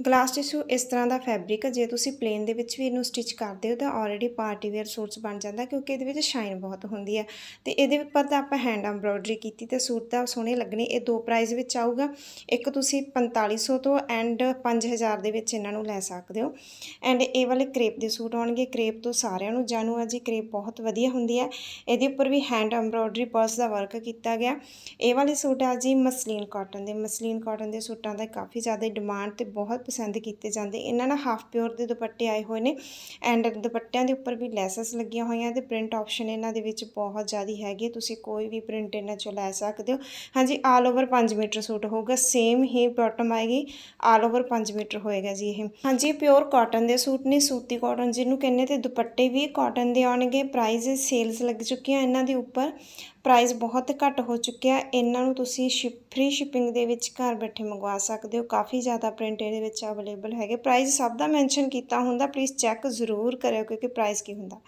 Glass tissue ਇਸ ਤਰ੍ਹਾਂ ਦਾ fabric ਜੇ ਤੁਸੀਂ ਪਲੇਨ ਦੇ ਵਿੱਚ ਵੀ ਇਹਨੂੰ ਸਟਿਚ ਕਰਦੇ ਹੋ ਤਾਂ ਆਲਰੇਡੀ ਪਾਰਟੀ ਵੇਅਰ ਸੂਟਸ ਬਣ ਜਾਂਦਾ ਕਿਉਂਕਿ ਇਹਦੇ ਵਿੱਚ ਸ਼ਾਈਨ ਬਹੁਤ ਹੁੰਦੀ ਹੈ ਤੇ ਇਹਦੇ ਉੱਪਰ ਤਾਂ ਆਪਾਂ ਹੈਂਡ ਐਮਬ੍ਰੋਇਡਰੀ ਕੀਤੀ ਤੇ ਸੂਟ ਤਾਂ ਸੋਹਣੇ ਲੱਗਣੇ, ਇਹ ਦੋ ਪ੍ਰਾਈਸ ਵਿੱਚ ਆਊਗਾ। ਇੱਕ ਤੁਸੀਂ 4500 ਤੋਂ ਐਂਡ 5000 ਦੇ ਵਿੱਚ ਇਹਨਾਂ ਨੂੰ ਲੈ ਸਕਦੇ ਹੋ। ਐਂਡ ਇਹ ਵਾਲੇ ਕ੍ਰੇਪ ਦੇ ਸੂਟ ਆਉਣਗੇ ਕ੍ਰੇਪ ਤੋਂ ਸਾਰਿਆਂ ਨੂੰ ਜਾਣੂ ਆ ਜੀ ਕ੍ਰੇਪ ਬਹੁਤ ਵਧੀਆ ਹੁੰਦੀ ਹੈ ਇਹਦੇ ਉੱਪਰ ਵੀ ਹੈਂਡ ਐਮਬ੍ਰੋਇਡਰੀ ਪਰਸ ਦਾ ਵਰਕ ਕੀਤਾ ਗਿਆ। ਇਹ ਵਾਲੇ ਸੂਟ ਆ ਜੀ ਮਸਲੀਨ ਕਾਟਨ ਦੇ, ਮਸਲੀਨ ਕਾਟਨ ਦੇ ਸੂਟਾਂ ਦਾ ਕਾਫੀ ਜ਼ਿਆਦਾ ਡਿਮਾਂਡ ਤੇ ਬਹੁਤ ਪਸੰਦ ਕੀਤੇ ਜਾਂਦੇ। ਇਹਨਾਂ ਨਾਲ ਹਾਫ ਪਿਓਰ ਦੇ ਦੁਪੱਟੇ ਆਏ ਹੋਏ ਨੇ ਐਂਡ ਦੁਪੱਟਿਆਂ ਦੇ ਉੱਪਰ ਵੀ ਲੈਸਸ ਲੱਗੀਆਂ ਹੋਈਆਂ ਤੇ ਪ੍ਰਿੰਟ ਆਪਸ਼ਨ ਇਹਨਾਂ ਦੇ ਵਿੱਚ ਬਹੁਤ ਜ਼ਿਆਦਾ ਹੈਗੀ। ਹੈ। ਤੁਸੀਂ ਕੋਈ ਵੀ ਪ੍ਰਿੰਟ ਇਹਨਾਂ ਚੋਂ ਲੈ ਸਕਦੇ ਹੋ। ਹਾਂਜੀ ਆਲ ਓਵਰ 5 ਮੀਟਰ ਸੂਟ ਹੋਊਗਾ। ਸੇਮ ਹੀ ਬਾਟਮ ਆਏਗੀ। ਆਲ ਓਵਰ 5 ਮੀਟਰ ਹੋਏਗਾ ਜੀ ਇਹ। ਹਾਂਜੀ ਪਿਓਰ ਕਾਟਨ ਦੇ ਸੂਟ ਨੇ। ਸੂਤੀ ਕਾਟਨ ਜਿਹਨੂੰ ਕਹਿੰਦੇ ਤੇ ਦੁਪੱਟੇ ਵੀ ਕਾਟਨ ਦੇ ਆਉਣਗੇ। ਪ੍ਰਾਈਸ ਸੇਲਸ ਲੱਗ ਚੁੱਕੀਆਂ ਇਹਨਾਂ ਦੇ ਉੱਪਰ। ਪ੍ਰਾਈਸ ਬਹੁਤ ਘੱਟ ਹੋ ਚੁੱਕਿਆ। ਇਹਨਾਂ ਨੂੰ ਤੁਸੀਂ ਸ਼ਿਪ ਫ੍ਰੀ ਸ਼ਿਪਿੰਗ ਦੇ ਵਿੱਚ ਘਰ ਬੈਠੇ ਮੰਗਵਾ ਸਕਦੇ ਹੋ। ਕਾਫੀ ਜ਼ਿਆਦਾ ਪ੍ਰਿੰਟ ਇਹਦੇ ਵਿੱਚ ਅਵੇਲੇਬਲ ਹੈਗੇ। ਪ੍ਰਾਈਸ ਸਭ ਦਾ ਮੈਂਸ਼ਨ ਕੀਤਾ ਹੁੰਦਾ। ਪਲੀਜ਼ ਚੈੱਕ ਜ਼ਰੂਰ ਕਰਿਓ ਕਿਉਂਕਿ ਪ੍ਰਾਈਸ ਕੀ ਹੁੰਦਾ।